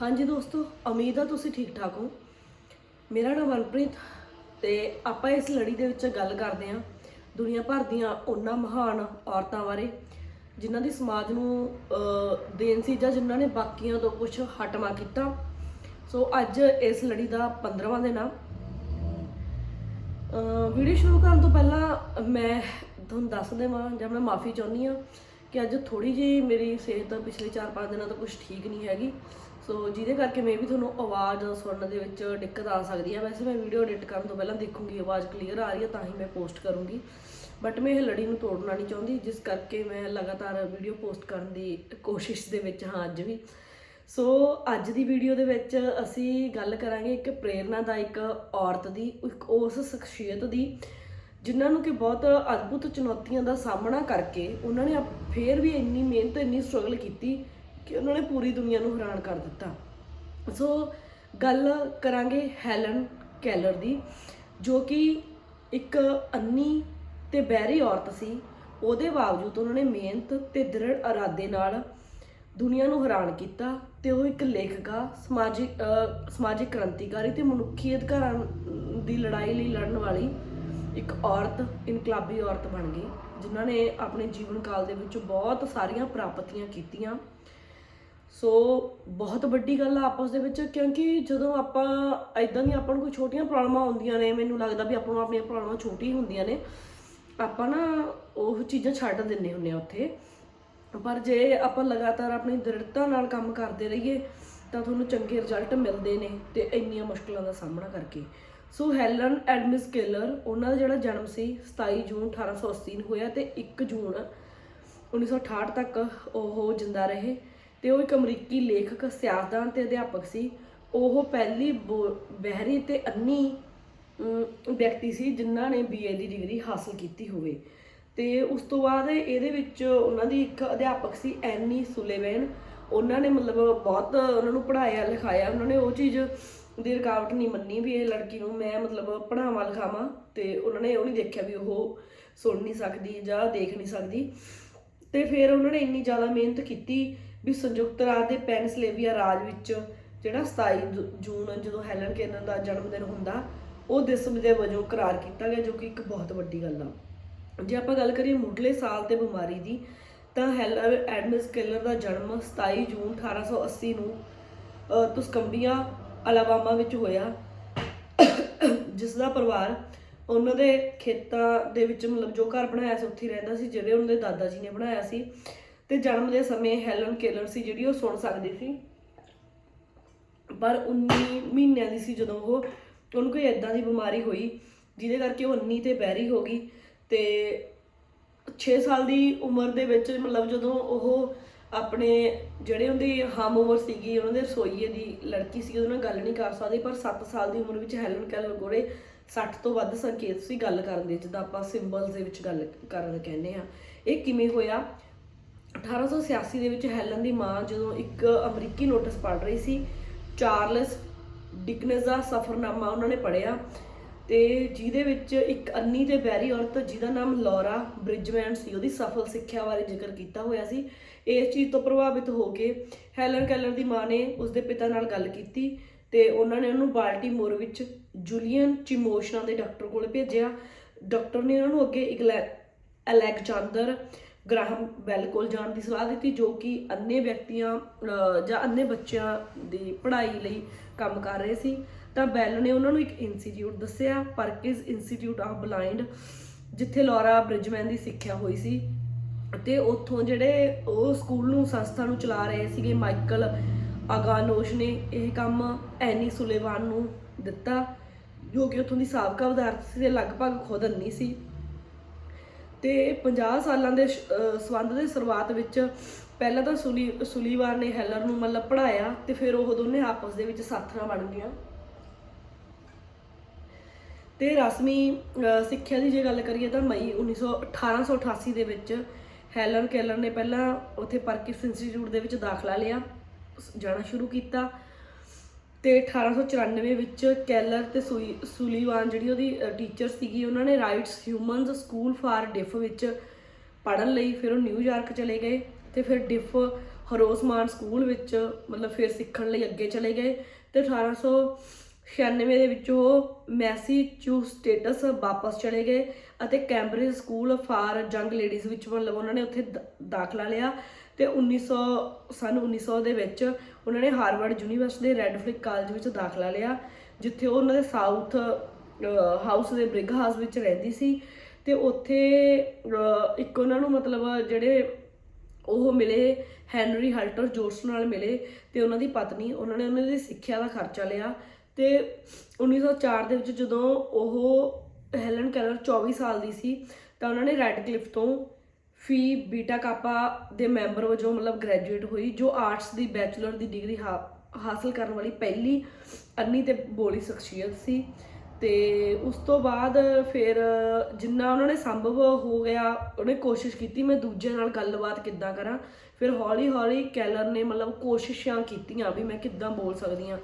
ਹਾਂਜੀ ਦੋਸਤੋ, ਉਮੀਦ ਆ ਤੁਸੀਂ ਠੀਕ ਠਾਕ ਹੋ। ਮੇਰਾ ਨਾਮ ਮਨਪ੍ਰੀਤ ਤੇ ਆਪਾਂ ਇਸ ਲੜੀ ਦੇ ਵਿੱਚ ਗੱਲ ਕਰਦੇ ਹਾਂ ਦੁਨੀਆ ਭਰ ਦੀਆਂ ਉਹਨਾਂ ਮਹਾਨ ਔਰਤਾਂ ਬਾਰੇ, ਜਿਨ੍ਹਾਂ ਦੀ ਸਮਾਜ ਨੂੰ ਦੇਣ ਸੀ ਜਾਂ ਜਿਨ੍ਹਾਂ ਨੇ ਬਾਕੀਆਂ ਤੋਂ ਕੁਝ ਹਟਵਾ ਕੀਤਾ। ਸੋ ਅੱਜ ਇਸ ਲੜੀ ਦਾ 15ਵਾਂ ਦਿਨ ਆ। ਵੀਡੀਓ ਸ਼ੁਰੂ ਕਰਨ ਤੋਂ ਪਹਿਲਾਂ ਮੈਂ ਤੁਹਾਨੂੰ ਦੱਸ ਦੇਵਾਂ ਜਾਂ ਮੈਂ ਮਾਫੀ ਚਾਹੁੰਦੀ ਆ ਕਿ ਅੱਜ ਥੋੜੀ ਜਿਹੀ ਮੇਰੀ ਸਿਹਤ ਪਿਛਲੇ 4-5 ਦਿਨਾਂ ਤੋਂ ਕੁਝ ਠੀਕ ਨਹੀਂ ਹੈਗੀ। ਸੋ ਜਿਹਦੇ ਕਰਕੇ ਮੈਂ ਵੀ ਤੁਹਾਨੂੰ ਆਵਾਜ਼ ਸੁਣਨ ਦੇ ਵਿੱਚ ਦਿੱਕਤ ਆ ਸਕਦੀ ਹੈ। ਵੈਸੇ ਮੈਂ ਵੀਡੀਓ ਐਡਿਟ ਕਰਨ ਤੋਂ ਪਹਿਲਾਂ ਦੇਖੂੰਗੀ ਆਵਾਜ਼ ਕਲੀਅਰ ਆ ਰਹੀ ਹੈ ਤਾਂ ਹੀ ਮੈਂ ਪੋਸਟ ਕਰੂੰਗੀ। ਬਟ ਮੈਂ ਇਹ ਲੜੀ ਨੂੰ ਤੋੜਨਾ ਨਹੀਂ ਚਾਹੁੰਦੀ, ਜਿਸ ਕਰਕੇ ਮੈਂ ਲਗਾਤਾਰ ਵੀਡੀਓ ਪੋਸਟ ਕਰਨ ਦੀ ਕੋਸ਼ਿਸ਼ ਦੇ ਵਿੱਚ ਹਾਂ ਅੱਜ ਵੀ। ਸੋ ਅੱਜ ਦੀ ਵੀਡੀਓ ਦੇ ਵਿੱਚ ਅਸੀਂ ਗੱਲ ਕਰਾਂਗੇ ਇੱਕ ਪ੍ਰੇਰਨਾਦਾਇਕ ਔਰਤ ਦੀ, ਇੱਕ ਉਸ ਸ਼ਖਸੀਅਤ ਦੀ, ਜਿਨ੍ਹਾਂ ਨੂੰ ਕਿ ਬਹੁਤ ਅਦਭੁਤ ਚੁਣੌਤੀਆਂ ਦਾ ਸਾਹਮਣਾ ਕਰਕੇ ਉਹਨਾਂ ਨੇ ਆਪ- ਫੇਰ ਵੀ ਇੰਨੀ ਮਿਹਨਤ, ਇੰਨੀ ਸਟਰਗਲ ਕੀਤੀ ਕਿ ਉਹਨਾਂ ਨੇ ਪੂਰੀ ਦੁਨੀਆ ਨੂੰ ਹੈਰਾਨ ਕਰ ਦਿੱਤਾ। ਸੋ ਗੱਲ ਕਰਾਂਗੇ ਹੈਲਨ ਕੈਲਰ ਦੀ, ਜੋ ਕਿ ਇੱਕ ਅੰਨੀ ਤੇ ਬਹਿਰੀ ਔਰਤ ਸੀ। ਉਹਦੇ ਬਾਵਜੂਦ ਉਹਨਾਂ ਨੇ ਮਿਹਨਤ ਤੇ ਦ੍ਰਿੜ ਇਰਾਦੇ ਨਾਲ ਦੁਨੀਆ ਨੂੰ ਹੈਰਾਨ ਕੀਤਾ ਤੇ ਉਹ ਇੱਕ ਲੇਖਕਾ, ਸਮਾਜਿਕ ਸਮਾਜਿਕ ਕ੍ਰਾਂਤੀਕਾਰੀ ਤੇ ਮਨੁੱਖੀ ਅਧਿਕਾਰਾਂ ਦੀ ਲੜਾਈ ਲਈ ਲੜਨ ਵਾਲੀ ਇੱਕ ਔਰਤ, ਇਨਕਲਾਬੀ ਔਰਤ ਬਣ ਗਈ, ਜਿਨ੍ਹਾਂ ਨੇ ਆਪਣੇ ਜੀਵਨ ਕਾਲ ਦੇ ਵਿੱਚ ਬਹੁਤ ਸਾਰੀਆਂ ਪ੍ਰਾਪਤੀਆਂ ਕੀਤੀਆਂ। ਸੋ ਬਹੁਤ ਵੱਡੀ ਗੱਲ ਆ ਆਪਸ ਦੇ ਵਿੱਚ, ਕਿਉਂਕਿ ਜਦੋਂ ਆਪਾਂ ਇਦਾਂ ਦੀਆਂ ਆਪਾਂ ਨੂੰ ਕੋਈ ਛੋਟੀਆਂ ਪ੍ਰੋਬਲਮਾਂ ਆਉਂਦੀਆਂ ਨੇ, ਮੈਨੂੰ ਲੱਗਦਾ ਵੀ ਆਪਾਂ ਨੂੰ ਆਪਣੀਆਂ ਪ੍ਰੋਬਲਮਾਂ ਛੋਟੀ ਹੁੰਦੀਆਂ ਨੇ, ਆਪਾਂ ਨਾ ਉਹ ਚੀਜ਼ਾਂ ਛੱਡ ਦਿੰਨੇ ਹੁੰਨੇ ਆ ਉੱਥੇ। ਪਰ ਜੇ ਆਪਾਂ ਲਗਾਤਾਰ ਆਪਣੀ ਦ੍ਰਿੜਤਾ ਨਾਲ ਕੰਮ ਕਰਦੇ ਰਹੀਏ, ਤਾਂ ਤੁਹਾਨੂੰ ਚੰਗੇ ਰਿਜ਼ਲਟ ਮਿਲਦੇ ਨੇ ਤੇ ਇੰਨੀਆਂ ਮੁਸ਼ਕਲਾਂ ਦਾ ਸਾਹਮਣਾ ਕਰਕੇ। ਸੋ ਹੈਲਨ ਐਡਮਿਸ ਕੇਲਰ, ਉਹਨਾਂ ਦਾ ਜਿਹੜਾ ਜਨਮ ਸੀ 27 ਜੂਨ 1880 ਨੂੰ ਹੋਇਆ ਤੇ 1 ਜੂਨ 1968 ਤੱਕ ਉਹ ਜਿੰਦਾ ਰਹੇ। ਤੇ ਉਹ ਇੱਕ ਅਮਰੀਕੀ ਲੇਖਕ, ਸਿਆਸਤਦਾਨ ਤੇ ਅਧਿਆਪਕ ਸੀ। ਉਹ ਪਹਿਲੀ ਬੋ- ਬਹਿਰੀ ਤੇ ਅੰਨੀ ਵਿਅਕਤੀ ਸੀ ਜਿਨ੍ਹਾਂ ਨੇ ਬੀਏ ਦੀ ਡਿਗਰੀ ਹਾਸਲ ਕੀਤੀ ਹੋਵੇ। ਤੇ ਉਸ ਤੋਂ ਬਾਅਦ ਇਹਦੇ ਵਿੱਚ ਉਹਨਾਂ ਦੀ ਇੱਕ ਅਧਿਆਪਕ ਸੀ ਐਨੀ ਸੁਲੇਵੈਨ। ਉਹਨਾਂ ਨੇ ਮਤਲਬ ਬਹੁਤ ਉਹਨਾਂ ਨੂੰ ਪੜ੍ਹਾਇਆ, ਲਿਖਾਇਆ। ਉਹਨਾਂ ਨੇ ਉਹ ਚੀਜ਼ ਦੀ ਰੁਕਾਵਟ ਨਹੀਂ ਮੰਨੀ ਵੀ ਇਹ ਲੜਕੀ ਨੂੰ ਮੈਂ ਮਤਲਬ ਪੜ੍ਹਾਵਾਂ, ਲਿਖਾਵਾਂ ਤੇ ਉਹਨਾਂ ਨੇ ਉਹ ਨਹੀਂ ਦੇਖਿਆ ਵੀ ਉਹ ਸੁਣ ਨਹੀਂ ਸਕਦੀ ਜਾਂ ਦੇਖ ਨਹੀਂ ਸਕਦੀ। ਤੇ ਫਿਰ ਉਹਨਾਂ ਨੇ ਇੰਨੀ ਜ਼ਿਆਦਾ ਮਿਹਨਤ ਕੀਤੀ ਵੀ ਸੰਯੁਕਤ ਰਾਜ ਦੇ ਪੈਨਸਲੇਵੀਆ ਰਾਜ ਵਿੱਚ ਜਿਹੜਾ 27 ਜੂਨ ਜਦੋਂ ਹੈਲਨ ਕੇਨਨ ਦਾ ਜਨਮ ਦਿਨ ਹੁੰਦਾ ਉਹ ਦਿਸਮ ਦੇ ਵਜੋਂ ਕਰਾਰ ਕੀਤਾ ਗਿਆ ਜੋ ਕਿ ਇੱਕ ਬਹੁਤ ਵੱਡੀ ਗੱਲ ਆ। ਜੇ ਆਪਾਂ ਗੱਲ ਕਰੀਏ ਮੁੱਢਲੇ ਸਾਲ ਤੇ ਬਿਮਾਰੀ ਦੀ ਤਾਂ ਹੈਲਰ ਐਡਮਿਸ ਕੇਲਰ ਦਾ ਜਨਮ 27 ਜੂਨ 1880 ਨੂੰ ਅਹ, ਤੁਸਕੰਬੀਆ ਅਲਾਬਾਮਾ ਵਿੱਚ ਹੋਇਆ। ਜਿਸ ਦਾ ਪਰਿਵਾਰ ਉਹਨਾਂ ਦੇ ਖੇਤਾਂ ਦੇ ਵਿੱਚ ਮਤਲਬ ਜੋ ਘਰ ਬਣਾਇਆ ਸੀ ਉੱਥੇ ਰਹਿੰਦਾ ਸੀ ਜਿਹੜੇ ਉਹਨਾਂ ਦੇ ਦਾਦਾ ਜੀ ਨੇ ਬਣਾਇਆ ਸੀ। ਤੇ ਜਨਮ ਦੇ ਸਮੇਂ ਹੈਲਨ ਕੇਲਰ ਸੀ ਜਿਹੜੀ ਉਹ ਸੁਣ ਸਕਦੀ ਸੀ। ਪਰ 19 ਮਹੀਨਿਆਂ ਦੀ ਸੀ ਜਦੋਂ ਉਹ, ਉਹਨੂੰ ਕੋਈ ਇਦਾਂ ਦੀ ਬਿਮਾਰੀ ਹੋਈ, ਜਿਹਦੇ ਕਰਕੇ ਉਹ ਅੰਨੀ ਤੇ ਬਹਿਰੀ ਹੋ ਗਈ ਤੇ 6 ਸਾਲ ਦੀ ਉਮਰ ਦੇ ਵਿੱਚ ਮਤਲਬ ਜਦੋਂ ਉਹ ਆਪਣੇ ਜਿਹੜੇ ਉਹਦੀ ਹਮ ਉਮਰ ਸੀਗੀ, ਉਹਨਾਂ ਦੇ ਰਸੋਈਏ ਦੀ ਲੜਕੀ ਸੀ, ਉਹਦੇ ਨਾਲ ਗੱਲ ਨਹੀਂ ਕਰ ਸਕਦੀ, ਪਰ 7 ਸਾਲ ਦੀ ਉਮਰ ਵਿੱਚ ਹੈਲਨ ਕੈਲਰ ਕੋਲੇ 60 ਤੋਂ ਵੱਧ ਸੰਕੇਤ ਸੀ ਗੱਲ ਕਰਨ ਦੇ, ਜਿੱਦਾਂ ਆਪਾਂ ਸਿੰਬਲਸ ਦੇ ਵਿੱਚ ਗੱਲ ਕਰਨ ਕਹਿੰਦੇ ਆ ਇਹ ਕਿਵੇਂ ਹੋਇਆ? 1886 ਦੇ ਵਿੱਚ ਹੈਲਨ ਦੀ ਮਾਂ ਜਦੋਂ ਇੱਕ ਅਮਰੀਕੀ ਨੋਟਿਸ ਪੜ੍ਹ ਰਹੀ ਸੀ, ਚਾਰਲਸ ਡਿਕਨਸ ਦਾ ਸਫਰਨਾਮਾ ਉਹਨਾਂ ਨੇ ਪੜ੍ਹਿਆ ਤੇ ਜਿਹਦੇ ਵਿੱਚ ਇੱਕ ਅੰਨੀ ਤੇ ਬੈਰੀ ਔਰਤ ਜਿਹਦਾ ਨਾਮ ਲੌਰਾ ਬ੍ਰਿਜਮੈਨ ਸੀ, ਉਹਦੀ ਸਫਲ ਸਿੱਖਿਆ ਬਾਰੇ ਜ਼ਿਕਰ ਕੀਤਾ ਹੋਇਆ ਸੀ। ਇਸ ਚੀਜ਼ ਤੋਂ ਪ੍ਰਭਾਵਿਤ ਹੋ ਕੇ ਹੈਲਨ ਕੈਲਰ ਦੀ ਮਾਂ ਨੇ ਉਸਦੇ ਪਿਤਾ ਨਾਲ ਗੱਲ ਕੀਤੀ ਤੇ ਉਹਨਾਂ ਨੇ ਉਹਨੂੰ ਬਾਲਟੀਮੋਰ ਵਿੱਚ ਜੂਲੀਅਨ ਚਿਮੋਸ਼ਨਾ ਦੇ ਡਾਕਟਰ ਕੋਲ ਭੇਜਿਆ। ਡਾਕਟਰ ਨੇ ਉਹਨਾਂ ਨੂੰ ਅੱਗੇ ਇਗਲੈ ਅਲੈਗਜ਼ੈਂਡਰ ਗ੍ਰਾਹਮ ਬੈਲ ਕੋਲ ਜਾਣ ਦੀ ਸਲਾਹ ਦਿੱਤੀ, ਜੋ ਕਿ ਅੰਨੇ ਵਿਅਕਤੀਆਂ ਜਾਂ ਅੰਨੇ ਬੱਚਿਆਂ ਦੀ ਪੜ੍ਹਾਈ ਲਈ ਕੰਮ ਕਰ ਰਹੇ ਸੀ। ਤਾਂ ਬੈਲ ਨੇ ਉਹਨਾਂ ਨੂੰ ਇੱਕ ਇੰਸਟੀਚਿਊਟ ਦੱਸਿਆ ਪਰਕਿਸ ਇੰਸਟੀਚਿਊਟ ਆਫ ਬਲਾਈਂਡ ਜਿੱਥੇ ਲੌਰਾ ਬ੍ਰਿਜਮੈਨ ਦੀ ਸਿੱਖਿਆ ਹੋਈ ਸੀ। ਤੇ ਉੱਥੋਂ ਜਿਹੜੇ ਉਹ ਸਕੂਲ ਨੂੰ, ਸੰਸਥਾ ਨੂੰ ਚਲਾ ਰਹੇ ਸੀਗੇ, ਮਾਈਕਲ ਅਗਾਨੋਸ਼ ਨੇ ਇਹ ਕੰਮ ਐਨੀ ਸੁਲੇਵਾਨ ਨੂੰ ਦਿੱਤਾ, ਜੋ ਕਿ ਉੱਥੋਂ ਦੀ ਸਾਬਕਾ ਵਿਦਿਆਰਥੀ ਸੀ ਤੇ ਲਗਭਗ ਖੁਦ ਅੰਨੀ ਸੀ। ਤੇ 50 ਸਾਲਾਂ ਦੇ ਸ਼- ਸੰਬੰਧ ਦੇ ਸ਼ੁਰੂਆਤ ਵਿੱਚ ਪਹਿਲਾਂ ਤਾਂ ਸੁਲੀ ਸੁਲੀਵਾਨ ਨੇ ਹੈਲਰ ਨੂੰ ਮਤਲਬ ਪੜਾਇਆ ਤੇ ਫਿਰ ਉਹ ਦੋਨੇ ਆਪਸ ਦੇ ਵਿੱਚ ਸਾਥੀਆਂ ਬਣ ਗਈਆਂ। ਤੇ ਰਸਮੀ ਸਿੱਖਿਆ ਦੀ ਜੇ ਗੱਲ ਕਰੀਏ ਤਾਂ ਮਈ 1900 1888 ਦੇ ਵਿੱਚ ਹੈਲਨ ਕੈਲਰ ਨੇ ਪਹਿਲਾਂ ਉੱਥੇ ਪਰਕਿਸ ਇੰਸਟੀਚਿਊਟ ਦੇ ਵਿੱਚ ਦਾਖਲਾ ਲਿਆ, ਜਾਣਾ ਸ਼ੁਰੂ ਕੀਤਾ। ਤੇ 1894 ਵਿੱਚ ਕੈਲਰ ਤੇ ਸੁਈ- ਸੁਲੀਵਾਨ ਜਿਹੜੀ ਉਹਦੀ ਟੀਚਰ ਸੀਗੀ, ਉਹਨਾਂ ਨੇ rights humans school for deaf ਵਿੱਚ ਪੜਨ ਲਈ ਫਿਰ ਉਹ ਨਿਊਯਾਰਕ ਚਲੇ ਗਏ ਤੇ ਫਿਰ ਡਿਫ ਹਰੋਸਮਾਨ ਸਕੂਲ ਵਿੱਚ ਮਤਲਬ ਫਿਰ ਸਿੱਖਣ ਲਈ ਅੱਗੇ ਚਲੇ ਗਏ ਤੇ 1896 ਦੇ ਵਿੱਚ ਉਹ ਮੈਸੀਚੂਸਟੇਟਸ ਵਾਪਸ ਚਲੇ ਗਏ ਅਤੇ Cambridge school for young ladies ਵਿੱਚ ਮਤਲਬ ਉਹਨਾਂ ਨੇ ਉੱਥੇ ਦ- ਦਾਖਲਾ ਲਿਆ ਤੇ 1900 ਸਨ 1900 ਦੇ ਵਿੱਚ ਉਹਨਾਂ ਨੇ ਹਾਰਵਰਡ ਯੂਨੀਵਰਸਿਟੀ ਦੇ ਰੈੱਡ ਰੈਡਫਲਿਕ ਕਾਲਜ ਵਿੱਚ ਦਾਖਲਾ ਲਿਆ, ਜਿੱਥੇ ਉਹ ਉਹਨਾਂ ਦੇ ਸਾਊਥ ਹਾਊਸ ਦੇ ਬ੍ਰਿਗ ਹਾਊਸ ਵਿੱਚ ਰਹਿੰਦੀ ਸੀ ਤੇ ਉੱਥੇ ਇੱਕ ਉਹਨਾਂ ਨੂੰ ਮਤਲਬ ਜਿਹੜੇ ਉਹ ਮਿਲੇ, ਹੈਨਰੀ ਹਲਟਰ ਜੋਰਸ ਨਾਲ ਮਿਲੇ ਤੇ ਉਹਨਾਂ ਦੀ ਪਤਨੀ, ਉਹਨਾਂ ਨੇ ਉਹਨਾਂ ਦੀ ਸਿੱਖਿਆ ਦਾ ਖਰਚਾ ਲਿਆ ਤੇ 1904 ਦੇ ਵਿੱਚ ਜਦੋਂ ਉਹ ਹੈਲਨ ਕੈਲਰ 24 ਸਾਲ ਦੀ ਸੀ, ਤਾਂ ਉਹਨਾਂ ਨੇ ਰੈੱਡ ਕਲਿਫ ਤੋਂ ਫੀ ਬੀਟਾ ਕਾਪਾ ਦੇ ਮੈਂਬਰ ਵਜੋਂ ਮਤਲਬ ਗ੍ਰੈਜੂਏਟ ਹੋਈ, ਜੋ ਆਰਟਸ ਦੀ ਬੈਚਲਰ ਦੀ ਡਿਗਰੀ ਹਾਸਲ ਕਰਨ ਵਾਲੀ ਪਹਿਲੀ ਅੰਨੀ ਤੇ ਬੋਲੀ ਸ਼ਖਸੀਅਤ ਸੀ। ਤੇ ਉਸ ਤੋਂ ਬਾਅਦ ਫਿਰ ਜਿੰਨਾ ਉਹਨਾਂ ਨੇ ਸੰਭਵ ਹੋ ਗਿਆ, ਉਹਨੇ ਕੋਸ਼ਿਸ਼ ਕੀਤੀ, ਮੈਂ ਦੂਜਿਆਂ ਨਾਲ ਗੱਲਬਾਤ ਕਿੱਦਾਂ ਕਰਾਂ ਫਿਰ ਹੌਲੀ ਹੌਲੀ ਕੈਲਰ ਨੇ ਮਤਲਬ ਕੋਸ਼ਿਸ਼ਾਂ ਕੀਤੀਆਂ ਵੀ ਮੈਂ ਕਿੱਦਾਂ ਬੋਲ ਸਕਦੀ ਹਾਂ।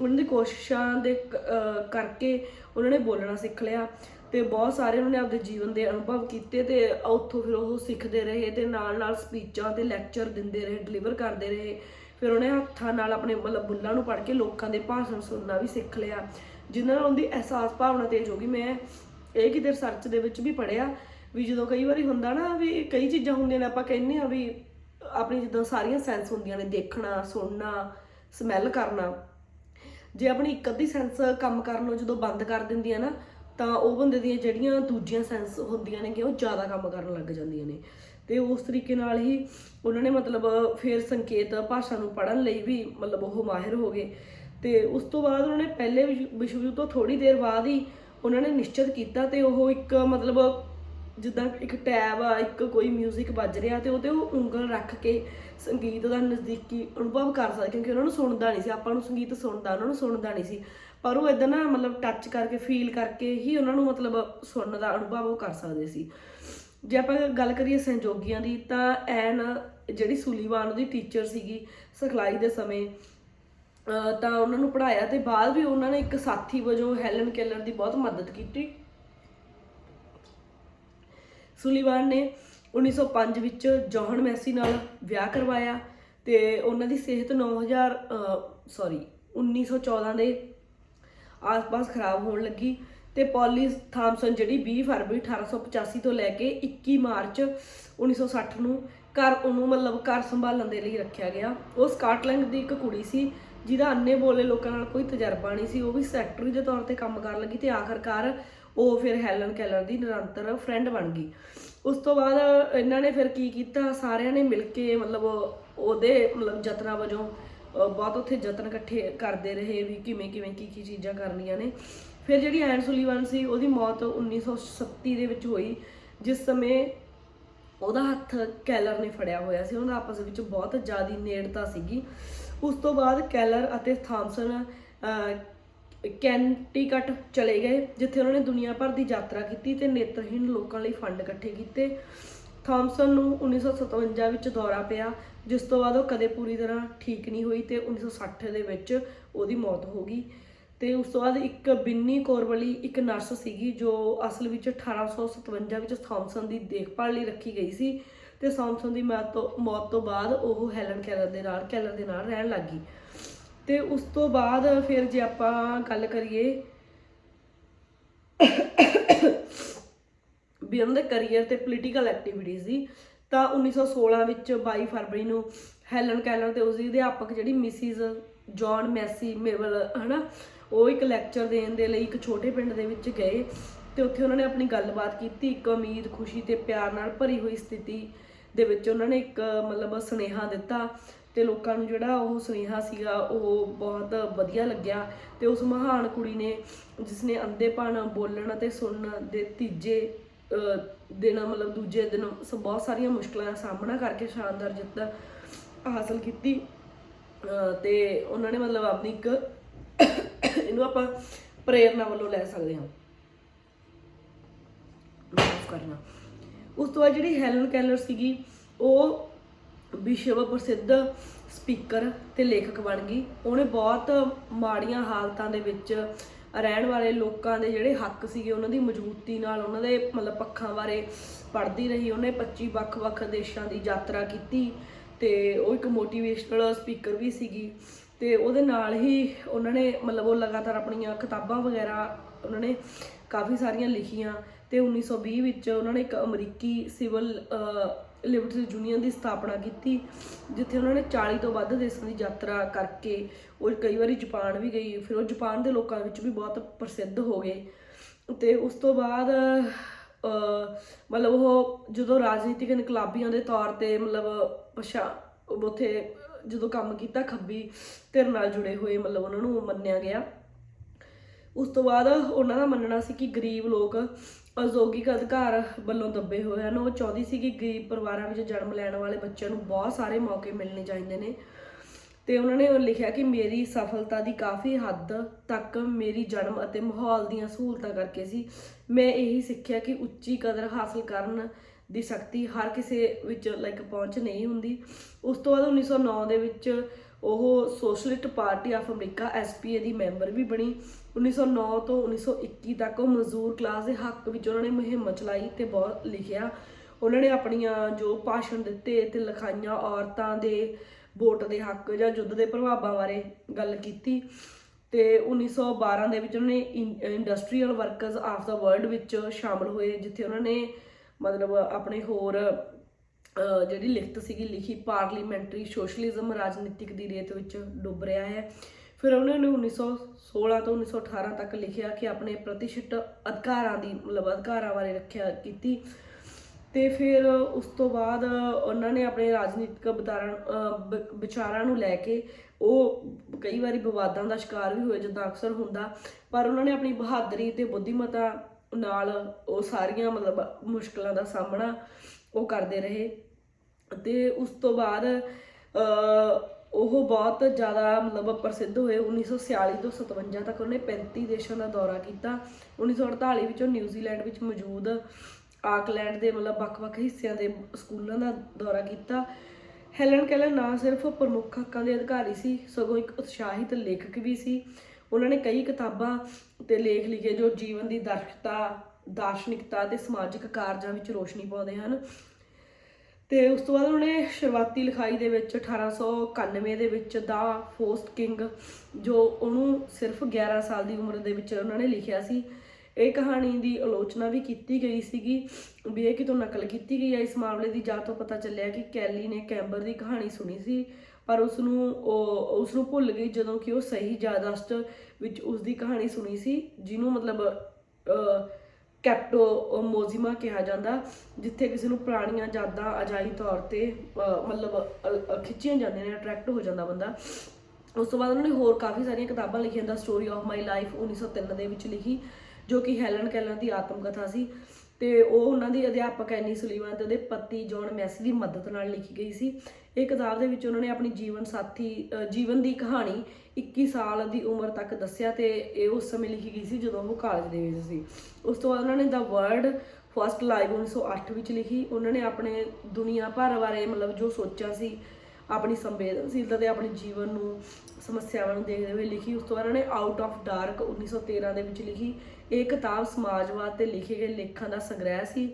ਉਹਨਾਂ ਦੀ ਕੋਸ਼ਿਸ਼ਾਂ ਦੇ ਕ- ਕਰਕੇ ਉਹਨਾਂ ਨੇ ਬੋਲਣਾ ਸਿੱਖ ਲਿਆ ਤੇ ਬਹੁਤ ਸਾਰੇ ਉਹਨਾਂ ਨੇ ਆਪਦੇ ਜੀਵਨ ਦੇ ਅਨੁਭਵ ਕੀਤੇ ਤੇ ਉੱਥੋਂ ਫਿਰ ਉਹ ਸਿੱਖਦੇ ਰਹੇ ਤੇ ਨਾਲ ਨਾਲ ਸਪੀਚਾਂ ਤੇ ਲੈਕਚਰ ਦਿੰਦੇ ਰਹੇ, ਡਿਲੀਵਰ ਕਰਦੇ ਰਹੇ। ਫਿਰ ਉਹਨੇ ਹੱਥਾਂ ਨਾਲ ਆਪਣੇ ਮਤਲਬ ਬੁੱਲਾਂ ਨੂੰ ਪੜ੍ਹ ਕੇ ਲੋਕਾਂ ਦੇ ਭਾਸ਼ਣ ਸੁਣਨਾ ਵੀ ਸਿੱਖ ਲਿਆ ਜਿਨ੍ਹਾਂ ਨਾਲ ਉਹਦੀ ਅਹਿਸਾਸ ਭਾਵਨਾ ਤੇਜ਼ ਹੋ ਗਈ। ਮੈਂ ਇਹ ਕਿਤੇ ਰਿਸਰਚ ਦੇ ਵਿੱਚ ਵੀ ਪੜਿਆ ਵੀ ਜਦੋਂ ਕਈ ਵਾਰੀ ਹੁੰਦਾ ਨਾ ਵੀ ਕਈ ਚੀਜ਼ਾਂ ਹੁੰਦੀਆਂ ਨੇ, ਆਪਾਂ ਕਹਿੰਦੇ ਆ ਵੀ ਆਪਣੀ ਜਿੱਦਾਂ ਸਾਰੀਆਂ ਸੈਂਸ ਹੁੰਦੀਆਂ ਨੇ, ਦੇਖਣਾ, ਸੁਣਨਾ ਸਮੈਲ ਕਰਨਾ। ਜੇ ਆਪਣੀ ਇੱਕ ਅੱਧੀ ਸੈਂਸ ਕੰਮ ਕਰਨੋਂ ਜਦੋਂ ਬੰਦ ਕਰ ਦਿੰਦੀ ਆ ਨਾ, ਤਾਂ ਉਹ ਬੰਦੇ ਦੀਆਂ ਜਿਹੜੀਆਂ ਦੂਜੀਆਂ ਸੈਂਸ ਹੁੰਦੀਆਂ ਨੇ ਕਿ ਉਹ ਜ਼ਿਆਦਾ ਕੰਮ ਕਰਨ ਲੱਗ ਜਾਂਦੀਆਂ ਨੇ। ਤੇ ਉਸ ਤਰੀਕੇ ਨਾਲ ਹੀ ਉਹਨਾਂ ਨੇ ਮਤਲਬ ਫਿਰ ਸੰਕੇਤ ਭਾਸ਼ਾ ਨੂੰ ਪੜ੍ਹਨ ਲਈ ਵੀ ਮਤਲਬ ਉਹ ਮਾਹਿਰ ਹੋ ਗਏ। ਤੇ ਉਸ ਤੋਂ ਬਾਅਦ ਉਹਨਾਂ ਨੇ ਪਹਿਲੇ ਵਿਸ਼- ਵਿਸ਼ਵ ਯੁੱਧ ਤੋਂ ਥੋੜੀ ਦੇਰ ਬਾਅਦ ਹੀ ਉਹਨਾਂ ਨੇ ਨਿਸ਼ਚਿਤ ਕੀਤਾ ਤੇ ਉਹ ਇੱਕ ਮਤਲਬ ਜਿੱਦਾਂ ਇੱਕ ਟੈਬ ਆ, ਇੱਕ ਕੋਈ 뮤직 ਵੱਜ ਰਿਹਾ ਤੇ ਉਹਤੇ ਉਹ ਉਂਗਲ ਰੱਖ ਕੇ ਸੰਗੀਤ ਦਾ ਨਜ਼ਦੀਕੀ ਅਨੁਭਵ ਕਰ ਸਕਦੇ, ਕਿਉਂਕਿ ਉਹਨਾਂ ਨੂੰ ਸੁਣਦਾ ਨਹੀਂ ਸੀ, ਆਪਾਂ ਨੂੰ ਸੰਗੀਤ ਸੁਣਦਾ, ਉਹਨਾਂ ਨੂੰ ਸੁਣਦਾ ਨਹੀਂ ਸੀ। ਪਰ ਉਹ ਇਦਾਂ ਨਾ ਮਤਲਬ ਟੱਚ ਕਰਕੇ ਫੀਲ ਕਰਕੇ ਹੀ ਉਹਨਾਂ ਨੂੰ ਮਤਲਬ ਸੁਣਨ ਦਾ ਅਨੁਭਵ ਉਹ ਕਰ ਸਕਦੇ ਸੀ। ਜੇ ਆਪਾਂ ਗੱਲ ਕਰੀਏ ਸਹਿਯੋਗੀਆਂ ਦੀ, ਤਾਂ ਐਨ ਜਿਹੜੀ ਸੁਲੀਵਾਨ ਉਹਦੀ ਟੀਚਰ ਸੀਗੀ, ਸਿਖਲਾਈ ਦੇ ਸਮੇਂ ਤਾਂ ਉਹਨਾਂ ਨੂੰ ਪੜਾਇਆ ਤੇ ਬਾਅਦ ਵੀ ਉਹਨਾਂ ਨੇ ਇੱਕ ਸਾਥੀ ਵਜੋਂ ਹੈਲਨ ਕੈਲਰ ਦੀ ਬਹੁਤ ਮਦਦ ਕੀਤੀ। ਸੁਲੀਵਾਨ ਨੇ 1905 ਵਿੱਚ ਜੌਹਨ ਮੈਸੀ ਨਾਲ ਵਿਆਹ ਕਰਵਾਇਆ ਤੇ ਉਹਨਾਂ ਦੀ ਸਿਹਤ 9000 ਸੌਰੀ 1914 ਦੇ ਆਸ-ਪਾਸ ਖਰਾਬ ਹੋਣ ਲੱਗੀ ਤੇ ਪੌਲੀ ਥਾਮਸਨ ਜਿਹੜੀ 20 ਫਰਵਰੀ 1885 ਤੋਂ ਲੈ ਕੇ 21 ਮਾਰਚ 1960 ਨੂੰ ਘਰ ਉਹਨੂੰ ਮਤਲਬ ਘਰ ਸੰਭਾਲਣ ਦੇ ਲਈ ਰੱਖਿਆ ਗਿਆ। ਉਹ ਸਕਾਟਲੈਂਡ ਦੀ ਇੱਕ ਕੁੜੀ ਸੀ ਜਿਹਦਾ ਅੰਨੇ ਬੋਲੇ ਲੋਕਾਂ ਨਾਲ ਕੋਈ ਤਜਰਬਾ ਨਹੀਂ ਸੀ। ਉਹ ਵੀ ਸੈਕਟਰੀ ਦੇ ਤੌਰ ਤੇ ਕੰਮ ਕਰਨ ਲੱਗੀ ਤੇ ਆਖਰਕਾਰ ਉਹ ਫਿਰ ਹੈਲਨ ਕੈਲਰ ਦੀ ਨਿਰੰਤਰ ਫਰੈਂਡ ਬਣ ਗਈ। ਉਸ ਤੋਂ ਬਾਅਦ ਇਹਨਾਂ ਨੇ ਫਿਰ ਕੀ ਕੀਤਾ? ਸਾਰਿਆਂ ਨੇ ਮਿਲ ਕੇ ਮਤਲਬ ਉਹਦੇ ਮਤਲਬ ਯਤਨਾਂ ਵਜੋਂ ਬਹੁਤ ਉੱਥੇ ਯਤਨ ਇਕੱਠੇ ਕਰਦੇ ਰਹੇ ਵੀ ਕਿਵੇਂ ਕਿਵੇਂ ਕੀ ਕੀ ਚੀਜ਼ਾਂ ਕਰਨੀਆਂ ਨੇ। ਫਿਰ ਜਿਹੜੀ ਐਨ ਸੁਲੀਵਨ ਸੀ, ਉਹਦੀ ਮੌਤ 1937 ਦੇ ਵਿੱਚ ਹੋਈ, ਜਿਸ ਸਮੇਂ ਉਹਦਾ ਹੱਥ ਕੈਲਰ ਨੇ ਫੜਿਆ ਹੋਇਆ ਸੀ। ਉਹਨਾਂ ਦਾ ਆਪਸ ਵਿੱਚ ਬਹੁਤ ਜ਼ਿਆਦੀ ਨੇੜਤਾ ਸੀਗੀ। ਉਸ ਤੋਂ ਬਾਅਦ ਕੈਲਰ ਅਤੇ ਥਾਮਸਨ ਕੈਂਟੀਕਟ ਚਲੇ ਗਏ, ਜਿੱਥੇ ਉਹਨਾਂ ਨੇ ਦੁਨੀਆ ਭਰ ਦੀ ਯਾਤਰਾ ਕੀਤੀ ਤੇ ਨੇਤਰਹੀਣ ਲੋਕਾਂ ਲਈ ਫੰਡ ਇਕੱਠੇ ਕੀਤੇ। ਥਾਮਸਨ ਨੂੰ 1957 ਵਿੱਚ ਦੌਰਾ ਪਿਆ, ਜਿਸ ਤੋਂ ਬਾਅਦ ਉਹ ਕਦੇ ਪੂਰੀ ਤਰ੍ਹਾਂ ਠੀਕ ਨਹੀਂ ਹੋਈ ਤੇ 1960 ਦੇ ਵਿੱਚ ਉਹਦੀ ਮੌਤ ਹੋ ਗਈ। ਤੇ ਉਸ ਤੋਂ ਬਾਅਦ ਇੱਕ ਬਿੰਨੀ ਕੋਰਵਲੀ ਇੱਕ ਨਰਸ ਸੀਗੀ, ਜੋ ਅਸਲ ਵਿੱਚ 1857 ਵਿੱਚ ਥਾਮਸਨ ਦੀ ਦੇਖਭਾਲ ਲਈ ਰੱਖੀ ਗਈ ਸੀ ਤੇ ਥਾਮਸਨ ਦੀ ਮੌਤ ਤੋਂ ਮੌਤ ਤੋਂ ਬਾਅਦ ਉਹ ਹੈਲਨ ਕੈਲਰ ਦੇ ਨਾਲ ਕੈਲਰ ਦੇ ਨਾਲ ਰਹਿਣ ਲੱਗੀ ਤੇ ਉਸ ਤੋਂ ਬਾਅਦ ਫਿਰ ਜੇ ਆਪਾਂ ਗੱਲ ਕਰੀਏ ਵੀ ਉਹਨਾਂ ਦੇ ਕੈਰੀਅਰ ਤੇ ਪੋਲੀਟੀਕਲ ਐਕਟੀਵਿਟੀਜ਼ ਦੀ, ਤਾਂ 1916 ਵਿੱਚ 22 ਫਰਵਰੀ ਨੂੰ ਹੈਲਨ ਕੈਲਰ ਤੇ ਉਸਦੀ ਅਧਿਆਪਕ ਜਿਹੜੀ ਮਿਸਿਸ ਜੌਨ ਮੈਸੀ ਮੇਵਲ ਹਨਾ, ਉਹ ਇੱਕ ਲੈਕਚਰ ਦੇਣ ਦੇ ਲਈ ਇੱਕ ਛੋਟੇ ਪਿੰਡ ਦੇ ਵਿੱਚ ਗਏ ਤੇ ਉੱਥੇ ਉਹਨਾਂ ਨੇ ਆਪਣੀ ਗੱਲਬਾਤ ਕੀਤੀ, ਇੱਕ ਉਮੀਦ, ਖੁਸ਼ੀ ਤੇ ਪਿਆਰ ਨਾਲ ਭਰੀ ਹੋਈ ਸਥਿਤੀ ਦੇ ਵਿੱਚ ਉਹਨਾਂ ਨੇ ਇੱਕ ਮਤਲਬ ਸੁਨੇਹਾ ਦਿੱਤਾ ਤੇ ਲੋਕਾਂ ਨੂੰ ਜਿਹੜਾ ਉਹ ਸੁਨੇਹਾ ਸੀਗਾ ਉਹ ਬਹੁਤ ਵਧੀਆ ਲੱਗਿਆ ਤੇ ਉਸ ਮਹਾਨ ਕੁੜੀ ਨੇ ਜਿਸ ਨੇ ਅੰਧੇਪਣ ਬੋਲਣ ਅਤੇ ਸੁਣਨ ਦੇ ਤੀਜੇ ਦਿਨ ਮਤਲਬ ਦੂਜੇ ਦਿਨ ਸ- ਬਹੁਤ ਸਾਰੀਆਂ ਮੁਸ਼ਕਲਾਂ ਦਾ ਸਾਹਮਣਾ ਕਰਕੇ ਸ਼ਾਨਦਾਰ ਜਿੱਤ ਹਾਸਲ ਕੀਤੀ। ਅਹ, ਤੇ ਉਹਨਾਂ ਨੇ ਮਤਲਬ ਆਪਣੀ ਇੱਕ ਇਹਨੂੰ ਆਪਾਂ ਪ੍ਰੇਰਨਾ ਵੱਲੋਂ ਲੈ ਸਕਦੇ ਹਾਂ। ਮਾਫ ਕਰਨਾ। ਉਸ ਤੋਂ ਬਾਅਦ ਜਿਹੜੀ ਹੈਲਨ ਕੈਲਰ ਸੀਗੀ, ਉਹ ਵਿਸ਼ਵ ਪ੍ਰਸਿੱਧ ਸਪੀਕਰ ਤੇ ਲੇਖਕ ਬਣ ਗਈ। ਉਹਨੇ ਬਹੁਤ ਮਾੜੀਆਂ ਹਾਲਤਾਂ ਦੇ ਵਿੱਚ ਰਹਿਣ ਵਾਲੇ ਲੋਕਾਂ ਦੇ ਜਿਹੜੇ ਹੱਕ ਸੀਗੇ, ਉਹਨਾਂ ਦੀ ਮਜ਼ਬੂਤੀ ਨਾਲ ਉਹਨਾਂ ਦੇ ਮਤਲਬ ਪੱਖਾਂ ਬਾਰੇ ਪੜ੍ਹਦੀ ਰਹੀ। ਉਹਨੇ 25 ਵੱਖ-ਵੱਖ ਦੇਸ਼ਾਂ ਦੀ ਯਾਤਰਾ ਕੀਤੀ ਤੇ ਉਹ ਇੱਕ ਮੋਟੀਵੇਸ਼ਨਲ ਸਪੀਕਰ ਵੀ ਸੀਗੀ ਤੇ ਉਹਦੇ ਨਾਲ ਹੀ ਉਹਨਾਂ ਨੇ ਮਤਲਬ ਉਹ ਲਗਾਤਾਰ ਆਪਣੀਆਂ ਕਿਤਾਬਾਂ ਵਗੈਰਾ ਉਹਨਾਂ ਨੇ ਕਾਫੀ ਸਾਰੀਆਂ ਲਿਖੀਆਂ ਤੇ 1920 ਵਿੱਚ ਉਹਨਾਂ ਨੇ ਇੱਕ ਅਮਰੀਕੀ ਸਿਵਲ ਲਿਬਰਟੀ ਯੂਨੀਅਨ ਦੀ ਸਥਾਪਨਾ ਕੀਤੀ, ਜਿੱਥੇ ਉਹਨਾਂ ਨੇ 40 ਤੋਂ ਵੱਧ ਦੇਸ਼ਾਂ ਦੀ ਯਾਤਰਾ ਕਰਕੇ ਉਹ ਕਈ ਵਾਰੀ ਜਾਪਾਨ ਵੀ ਗਈ, ਫਿਰ ਉਹ ਜਾਪਾਨ ਦੇ ਲੋਕਾਂ ਵਿੱਚ ਵੀ ਬਹੁਤ ਪ੍ਰਸਿੱਧ ਹੋ ਗਏ ਤੇ ਉਸ ਤੋਂ ਬਾਅਦ ਮਤਲਬ ਉਹ ਜਦੋਂ ਰਾਜਨੀਤਿਕ ਇਨਕਲਾਬੀਆਂ ਦੇ ਤੌਰ ਤੇ ਮਤਲਬ ਪਛਾ, ਉਥੇ ਜਦੋਂ ਕੰਮ ਕੀਤਾ ਖੱਬੀ ਧਿਰ ਨਾਲ ਜੁੜੇ ਹੋਏ ਮਤਲਬ ਉਹਨਾਂ ਨੂੰ ਮੰਨਿਆ ਗਿਆ। ਉਸ ਤੋਂ ਬਾਅਦ ਉਹਨਾਂ ਦਾ ਮੰਨਣਾ ਸੀ ਕਿ ਗਰੀਬ ਲੋਕ ਅਯੋਗਿਕ ਅਧਿਕਾਰ ਵੱਲੋਂ ਦੱਬੇ ਹੋਏ ਹਨ। ਉਹ ਚਾਹੁੰਦੀ ਸੀ ਕਿ ਗਰੀਬ ਪਰਿਵਾਰਾਂ ਵਿੱਚ ਜਨਮ ਲੈਣ ਵਾਲੇ ਬੱਚਿਆਂ ਨੂੰ ਬਹੁਤ ਸਾਰੇ ਮੌਕੇ ਮਿਲਣੇ ਚਾਹੀਦੇ ਨੇ। ਤੇ ਉਹਨਾਂ ਨੇ ਲਿਖਿਆ ਕਿ ਮੇਰੀ ਸਫਲਤਾ ਦੀ ਕਾਫੀ ਹੱਦ ਤੱਕ ਮੇਰੀ ਜਨਮ ਅਤੇ ਮਾਹੌਲ ਦੀਆਂ ਸਹੂਲਤਾਂ ਕਰਕੇ ਸੀ। ਮੈਂ ਇਹੀ ਸਿੱਖਿਆ ਕਿ ਉੱਚੀ ਕਦਰ ਹਾਸਲ ਕਰਨ ਦੀ ਸ਼ਕਤੀ ਹਰ ਕਿਸੇ ਵਿੱਚ ਲਾਈਕ ਪਹੁੰਚ ਨਹੀਂ ਹੁੰਦੀ। ਉਸ ਤੋਂ ਬਾਅਦ 1909 ਦੇ ਵਿੱਚ ਉਹ socialist party of America SPA the member ਵੀ ਬਣੀ। 1909 ਤੋਂ 1921 ਤੱਕ ਉਹ ਮਜ਼ਦੂਰ ਕਲਾਸ ਦੇ ਹੱਕ ਵਿੱਚ ਉਹਨਾਂ ਨੇ ਮੁਹਿੰਮ ਚਲਾਈ ਤੇ ਬਹੁਤ ਲਿਖਿਆ। ਉਹਨਾਂ ਨੇ ਆਪਣੀਆਂ ਜੋ ਭਾਸ਼ਣ ਦਿੱਤੇ ਤੇ ਲਿਖਾਈਆਂ ਔਰਤਾਂ ਦੇ ਵੋਟ ਦੇ ਹੱਕ ਜਾਂ ਯੁੱਧ ਦੇ ਪ੍ਰਭਾਵਾਂ ਬਾਰੇ ਗੱਲ ਕੀਤੀ ਤੇ 1912 ਦੇ ਵਿੱਚ ਉਹਨਾਂ ਨੇ industrial workers of the world ਵਿੱਚ ਸ਼ਾਮਲ ਹੋਏ, ਜਿੱਥੇ ਉਹਨਾਂ ਨੇ ਮਤਲਬ ਆਪਣੇ ਹੋਰ ਜਿਹੜੀ ਲਿਖਤ ਸੀਗੀ ਲਿਖੀ ਪਾਰਲੀਮੈਂਟਰੀ ਸੋਸ਼ਲਿਜ਼ਮ ਰਾਜਨੀਤਿਕ ਦੀ ਰੇਤ ਵਿੱਚ ਡੁੱਬ ਰਿਹਾ ਹੈ। ਫਿਰ ਉਹਨਾਂ ਨੇ 1916 ਤੋਂ 1918 ਤੱਕ ਲਿਖਿਆ ਕਿ ਆਪਣੇ ਪ੍ਰਤੀਸ਼ਤ ਅਧਿਕਾਰਾਂ ਦੀ, ਮਤਲਬ ਅਧਿਕਾਰਾਂ ਬਾਰੇ ਰੱਖਿਆ ਕੀਤੀ ਤੇ ਫਿਰ ਉਸ ਤੋਂ ਬਾਅਦ ਉਹਨਾਂ ਨੇ ਆਪਣੇ ਰਾਜਨੀਤਿਕ ਵਿਚਾਰਾਂ ਵਿਚਾਰਾਂ ਨੂੰ ਲੈ ਕੇ ਉਹ ਕਈ ਵਾਰੀ ਵਿਵਾਦਾਂ ਦਾ ਸ਼ਿਕਾਰ ਵੀ ਹੋਏ, ਜਿੱਦਾਂ ਅਕਸਰ ਹੁੰਦਾ, ਪਰ ਉਹਨਾਂ ਨੇ ਆਪਣੀ ਬਹਾਦਰੀ ਤੇ ਬੁੱਧੀਮਤਾ ਨਾਲ ਉਹ ਸਾਰੀਆਂ, ਮਤਲਬ ਮੁਸ਼ਕਲਾਂ ਦਾ ਸਾਹਮਣਾ ਉਹ ਕਰਦੇ ਰਹੇ ਤੇ ਉਸ ਤੋਂ ਬਾਅਦ ਉਹ ਬਹੁਤ ਜ਼ਿਆਦਾ ਮਤਲਬ ਪ੍ਰਸਿੱਧ ਹੋਏ 1946 ਤੋਂ 57 ਤੱਕ ਉਹਨੇ 35 ਦੇਸ਼ਾਂ ਦਾ ਦੌਰਾ ਕੀਤਾ। 1948 ਵਿੱਚ ਉਹ ਨਿਊਜ਼ੀਲੈਂਡ ਵਿੱਚ ਮੌਜੂਦ ਆਕਲੈਂਡ ਦੇ ਮਤਲਬ ਵੱਖ-ਵੱਖ ਹਿੱਸਿਆਂ ਦੇ ਸਕੂਲਾਂ ਦਾ ਦੌਰਾ ਕੀਤਾ। ਹੈਲਨ ਕੈਲਰ ਨਾ ਸਿਰਫ ਪ੍ਰਮੁੱਖ ਹੱਕਾਂ ਦੇ ਅਧਿਕਾਰੀ ਸੀ, ਸਗੋਂ ਇੱਕ ਉਤਸ਼ਾਹਿਤ ਲੇਖਕ ਵੀ ਸੀ। ਉਹਨਾਂ ਨੇ ਕਈ ਕਿਤਾਬਾਂ ਤੇ ਲੇਖ ਲਿਖੇ ਜੋ ਜੀਵਨ ਦੀ ਦਰਸ਼ਤਾ ਦਾਰਸ਼ਨਿਕਤਾ ਤੇ ਸਮਾਜਿਕ ਕਾਰਜਾਂ ਵਿੱਚ ਰੋਸ਼ਨੀ ਪਾਉਂਦੇ ਹਨ। ਤੇ ਉਸ ਤੋਂ ਬਾਅਦ ਉਹਨੇ ਸ਼ੁਰੂਆਤੀ ਲਿਖਾਈ ਦੇ ਵਿੱਚ 1891 ਦੇ ਵਿੱਚ ਦਾ ਫੋਸਟ ਕਿੰਗ, ਜੋ ਉਹਨੂੰ ਸਿਰਫ 11 ਸਾਲ ਦੀ ਉਮਰ ਦੇ ਵਿੱਚ ਉਹਨਾਂ ਨੇ ਲਿਖਿਆ ਸੀ। ਇਹ ਕਹਾਣੀ ਦੀ ਆਲੋਚਨਾ ਵੀ ਕੀਤੀ ਗਈ ਸੀਗੀ ਵੀ ਇਹ ਕਿਤੋਂ ਨਕਲ ਕੀਤੀ ਗਈ ਹੈ। ਇਸ ਮਾਮਲੇ ਦੀ ਜਾਂ ਤੋਂ ਪਤਾ ਚੱਲਿਆ ਕਿ ਕੈਲੀ ਨੇ ਕੈਂਬਰ ਦੀ ਕਹਾਣੀ ਸੁਣੀ ਸੀ, ਪਰ ਉਸ ਨੂੰ ਉਹ ਉਸ ਨੂੰ ਭੁੱਲ ਗਈ ਜਦੋਂ ਕਿ ਉਹ ਸਹੀ ਯਾਦਾਸ਼ਤ ਵਿੱਚ ਉਸ ਦੀ ਕਹਾਣੀ ਸੁਣੀ ਸੀ, ਜਿਹਨੂੰ ਮਤਲਬ ਅਹ, ਕੈਪਟੋ ਮੋਜ਼ਿਮਾ ਕਿਹਾ ਜਾਂਦਾ ਜਿੱਥੇ ਕਿਸੇ ਨੂੰ ਪੁਰਾਣੀਆਂ ਯਾਦਾਂ ਅਜਾਈ ਤੌਰ ਤੇ ਮਤਲਬ ਖਿੱਚੀਆਂ ਜਾਂਦੀਆਂ ਨੇ ਅਟਰੈਕਟ ਹੋ ਜਾਂਦਾ ਬੰਦਾ। ਉਸ ਤੋਂ ਬਾਅਦ ਉਹਨਾਂ ਨੇ ਹੋਰ ਕਾਫੀ ਸਾਰੀਆਂ ਕਿਤਾਬਾਂ ਲਿਖੀਆਂ the story of my life 1903 ਦੇ ਵਿੱਚ ਲਿਖੀ ਜੋ ਕਿ ਹੈਲਨ ਕੈਲਰ ਦੀ ਆਤਮ ਕਥਾ ਸੀ। ਤੇ ਉਹ ਉਹਨਾਂ ਦੀ ਅਧਿਆਪਕ ਐਨੀ ਸੁਲੀਵਨ ਤੇ ਉਹਦੇ ਪਤੀ ਜੌਨ ਮੈਸੀ ਦੀ ਮਦਦ ਨਾਲ ਲਿਖੀ ਗਈ ਸੀ। ਇਹ ਕਿਤਾਬ ਦੇ ਵਿੱਚ ਉਹਨਾਂ ਨੇ ਆਪਣੀ ਜੀਵਨ ਸਾਥੀ ਜੀਵਨ ਦੀ ਕਹਾਣੀ 21 ਸਾਲ ਦੀ ਉਮਰ ਤੱਕ ਦੱਸਿਆ ਤੇ ਇਹ ਉਸ ਸਮੇਂ ਲਿਖੀ ਗਈ ਸੀ ਜਦੋਂ ਉਹ ਕਾਲਜ ਦੇ ਵਿੱਚ ਸੀ। ਉਸ ਤੋਂ ਬਾਅਦ ਉਹਨਾਂ ਨੇ ਦਾ ਵਰਲਡ ਫਸਟ ਲਾਈਵ 1908 ਵਿੱਚ ਲਿਖੀ। ਉਹਨਾਂ ਨੇ ਆਪਣੇ ਦੁਨੀਆ ਭਰ ਬਾਰੇ ਮਤਲਬ ਜੋ ਸੋਚਿਆ ਸੀ ਆਪਣੀ ਸੰਵੇਦਨਸ਼ੀਲਤਾ ਤੇ ਆਪਣੇ ਜੀਵਨ ਨੂੰ ਸਮੱਸਿਆਵਾਂ ਨੂੰ ਦੇਖਦੇ ਹੋਏ ਲਿਖੀ। ਉਸ ਤੋਂ ਬਾਅਦ ਉਹਨਾਂ ਨੇ ਆਊਟ ਆਫ ਡਾਰਕ 1913 ਦੇ ਵਿੱਚ ਲਿਖੀ। ਇਹ ਕਿਤਾਬ ਸਮਾਜਵਾਦ ਤੇ ਲਿਖੇ ਗਏ ਲੇਖਾਂ ਦਾ ਸੰਗ੍ਰਹਿ ਸੀ,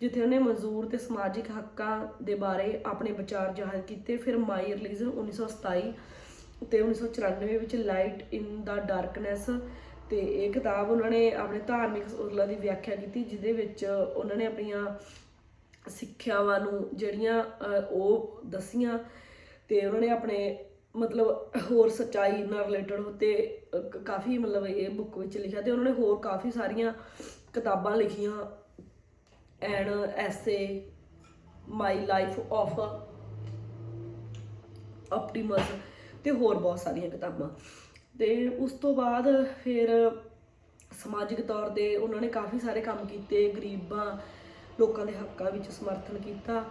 ਜਿੱਥੇ ਉਹਨੇ ਮਜ਼ਦੂਰ ਤੇ ਸਮਾਜਿਕ ਹੱਕਾਂ ਦੇ ਬਾਰੇ ਆਪਣੇ ਵਿਚਾਰ ਜ਼ਾਹਿਰ ਕੀਤੇ। ਫਿਰ ਮਾਈ ਰਿਲੀਜਨ 1927 ਤੇ 1994 ਵਿੱਚ ਲਾਈਟ ਇਨ ਦਾ ਡਾਰਕਨੈਸ ਤੇ ਇਹ ਕਿਤਾਬ ਉਹਨਾਂ ਨੇ ਆਪਣੇ ਧਾਰਮਿਕ ਉਸਲਾਂ ਦੀ ਵਿਆਖਿਆ ਕੀਤੀ, ਜਿਹਦੇ ਵਿੱਚ ਉਹਨਾਂ ਨੇ ਆਪਣੀਆਂ ਸਿੱਖਿਆਵਾਂ ਨੂੰ ਜਿਹੜੀਆਂ ਉਹ ਦਸੀਆਂ। ਤੇ ਉਹਨਾਂ ਨੇ ਆਪਣੇ ਮਤਲਬ ਹੋਰ ਸੱਚਾਈ ਨਾਲ ਰਿਲੇਟਡ ਤੇ ਕ- ਕਾਫੀ ਮਤਲਬ ਇਹ ਬੁੱਕ ਵਿੱਚ ਲਿਖਿਆ ਤੇ ਉਹਨਾਂ ਨੇ ਹੋਰ ਕਾਫੀ ਸਾਰੀਆਂ ਕਿਤਾਬਾਂ ਲਿਖੀਆਂ। ਐਂਡ ਐਸੇ ਮਾਈ ਲਾਈਫ ਆਫ ਆਪਟੀਮਸ ਤੇ ਹੋਰ ਬਹੁਤ ਸਾਰੀਆਂ ਕਿਤਾਬਾਂ। ਤੇ ਉਸ ਤੋਂ ਬਾਅਦ ਫਿਰ ਸਮਾਜਿਕ ਤੌਰ ਤੇ ਉਹਨਾਂ ਨੇ ਕਾਫੀ ਸਾਰੇ ਕੰਮ ਕੀਤੇ, ਗਰੀਬਾਂ ਲੋਕਾਂ ਦੇ ਹੱਕਾਂ ਵਿੱਚ ਸਮਰਥਨ ਕੀਤਾ।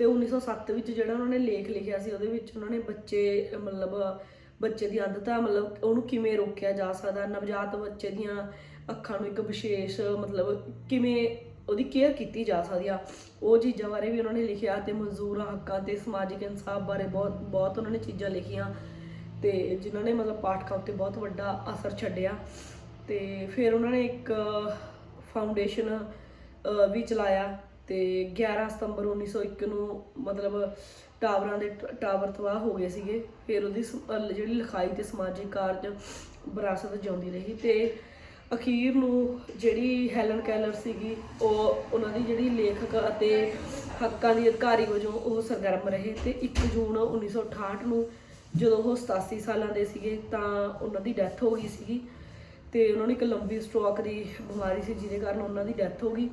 ਤੇ 1907 ਵਿੱਚ ਜਿਹੜਾ ਉਹਨਾਂ ਨੇ ਲੇਖ ਲਿਖਿਆ ਸੀ, ਉਹਦੇ ਵਿੱਚ ਉਹਨਾਂ ਨੇ ਬੱਚੇ, ਮਤਲਬ ਬੱਚੇ ਦੀ ਅੰਧਤਾ ਮਤਲਬ ਉਹਨੂੰ ਕਿਵੇਂ ਰੋਕਿਆ ਜਾ ਸਕਦਾ, ਨਵਜਾਤ ਬੱਚੇ ਦੀਆਂ ਅੱਖਾਂ ਨੂੰ ਇੱਕ ਵਿਸ਼ੇਸ਼ ਮਤਲਬ ਕਿਵੇਂ ਉਹਦੀ ਕੇਅਰ ਕੀਤੀ ਜਾ ਸਕਦੀ ਆ। ਉਹ ਚੀਜ਼ਾਂ ਬਾਰੇ ਵੀ ਉਹਨਾਂ ਨੇ ਲਿਖਿਆ ਤੇ ਮਜ਼ਦੂਰਾਂ ਹੱਕਾਂ ਤੇ ਸਮਾਜਿਕ ਇਨਸਾਫ ਬਾਰੇ ਬਹੁਤ ਬਹੁਤ ਉਹਨਾਂ ਨੇ ਚੀਜ਼ਾਂ ਲਿਖੀਆਂ ਤੇ ਜਿਨ੍ਹਾਂ ਨੇ ਮਤਲਬ ਪਾਠਕਾਂ ਉੱਤੇ ਬਹੁਤ ਵੱਡਾ ਅਸਰ ਛੱਡਿਆ ਤੇ ਫਿਰ ਉਹਨਾਂ ਨੇ ਇੱਕ ਫਾਊਂਡੇਸ਼ਨ ਵੀ ਚਲਾਇਆ। ਤੇ 11 ਸਤੰਬਰ 1901 ਨੂੰ ਮਤਲਬ ਟਾਵਰਾਂ ਦੇ ਟਾਵਰ ਤਬਾਹ ਹੋ ਗਏ ਸੀਗੇ, ਫਿਰ ਉਹਦੀ ਸ- ਜਿਹੜੀ ਲਿਖਾਈ ਤੇ ਸਮਾਜਿਕ ਕਾਰਜ ਵਿਰਾਸਤ ਜਿਉਂਦੀ ਰਹੀ ਤੇ ਅਖੀਰ ਨੂੰ ਜਿਹੜੀ ਹੈਲਨ ਕੈਲਰ ਸੀਗੀ, ਉਹ ਉਹਨਾਂ ਦੀ ਜਿਹੜੀ ਲੇਖਕ ਅਤੇ ਹੱਕਾਂ ਦੀ ਅਧਿਕਾਰੀ ਵਜੋਂ ਉਹ ਸਰਗਰਮ ਰਹੇ ਤੇ 1 ਜੂਨ 1968 ਨੂੰ ਜਦੋਂ ਉਹ 87 ਸਾਲਾਂ ਦੇ ਸੀਗੇ ਤਾਂ ਉਹਨਾਂ ਦੀ ਡੈਥ ਹੋ ਗਈ ਸੀਗੀ ਤੇ ਉਹਨਾਂ ਨੂੰ ਇੱਕ ਲੰਬੀ ਸਟ੍ਰੋਕ ਦੀ ਬਿਮਾਰੀ ਸੀ, ਜਿਹਦੇ ਕਾਰਨ ਉਹਨਾਂ ਦੀ ਡੈਥ ਹੋ ਗਈ।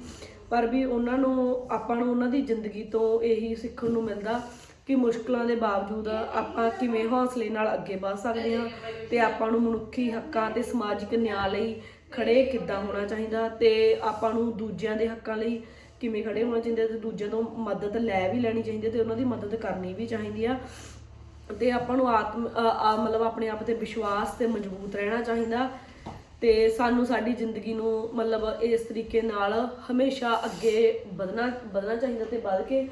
ਪਰ ਵੀ ਉਹਨਾਂ ਨੂੰ, ਆਪਾਂ ਨੂੰ ਉਹਨਾਂ ਦੀ ਜ਼ਿੰਦਗੀ ਤੋਂ ਇਹੀ ਸਿੱਖਣ ਨੂੰ ਮਿਲਦਾ ਕਿ ਮੁਸ਼ਕਲਾਂ ਦੇ ਬਾਵਜੂਦ ਆਪਾਂ ਕਿਵੇਂ ਹੌਸਲੇ ਨਾਲ ਅੱਗੇ ਵਧ ਸਕਦੇ ਹਾਂ ਤੇ ਆਪਾਂ ਨੂੰ ਮਨੁੱਖੀ ਹੱਕਾਂ ਤੇ ਸਮਾਜਿਕ ਨਿਆਂ ਲਈ ਖੜੇ ਕਿੱਦਾਂ ਹੋਣਾ ਚਾਹੀਦਾ ਤੇ ਆਪਾਂ ਨੂੰ ਦੂਜਿਆਂ ਦੇ ਹੱਕਾਂ ਲਈ ਕਿਵੇਂ ਖੜੇ ਹੋਣਾ ਚਾਹੀਦਾ ਤੇ ਦੂਜਿਆਂ ਤੋਂ ਮਦਦ ਲੈ ਵੀ ਲੈਣੀ ਚਾਹੀਦੀ ਹੈ ਤੇ ਉਹਨਾਂ ਦੀ ਮਦਦ ਕਰਨੀ ਵੀ ਚਾਹੀਦੀ ਆ। ਤੇ ਆਪਾਂ ਨੂੰ ਆਤਮ ਮਤਲਬ ਆਪਣੇ ਆਪ ਤੇ ਵਿਸ਼ਵਾਸ ਤੇ ਮਜ਼ਬੂਤ ਰਹਿਣਾ ਚਾਹੀਦਾ ਤੇ ਸਾਨੂੰ ਸਾਡੀ ਜ਼ਿੰਦਗੀ ਨੂੰ ਮਤਲਬ ਇਸ ਤਰੀਕੇ ਨਾਲ ਹਮੇਸ਼ਾ ਅੱਗੇ ਵਧਣਾ ਵਧਣਾ ਚਾਹੀਦਾ ਤੇ ਵੱਧ ਕੇ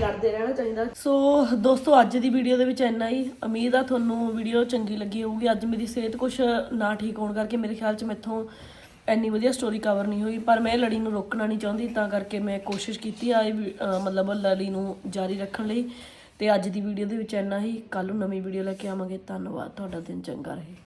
ਲੜਦੇ ਰਹਿਣਾ ਚਾਹੀਦਾ। ਸੋ ਦੋਸਤੋ, ਅੱਜ ਦੀ ਵੀਡੀਓ ਦੇ ਵਿੱਚ ਇੰਨਾ ਹੀ। ਉਮੀਦ ਆ ਤੁਹਾਨੂੰ ਵੀਡੀਓ ਚੰਗੀ ਲੱਗੀ ਹੋਊਗੀ। ਅੱਜ ਮੇਰੀ ਸਿਹਤ ਕੁਝ ਨਾ ਠੀਕ ਹੋਣ ਕਰਕੇ ਮੇਰੇ ਖਿਆਲ 'ਚ ਮੈਥੋਂ ਇੰਨੀ ਵਧੀਆ ਸਟੋਰੀ ਕਵਰ ਨਹੀਂ ਹੋਈ। ਪਰ ਮੈਂ ਲੜੀ ਨੂੰ ਰੋਕਣਾ ਨਹੀਂ ਚਾਹੁੰਦੀ, ਤਾਂ ਕਰਕੇ ਮੈਂ ਕੋਸ਼ਿਸ਼ ਕੀਤੀ ਆ ਇਹ ਵੀ- ਮਤਲਬ ਲੜੀ ਨੂੰ ਜਾਰੀ ਰੱਖਣ ਲਈ। ਤੇ ਅੱਜ ਦੀ ਵੀਡੀਓ ਦੇ ਵਿੱਚ ਇੰਨਾ ਹੀ। ਕੱਲ ਨੂੰ ਨਵੀਂ ਵੀਡੀਓ ਲੈ ਕੇ ਆਵਾਂਗੇ। ਧੰਨਵਾਦ। ਤੁਹਾਡਾ ਦਿਨ ਚੰਗਾ ਰਹੇ।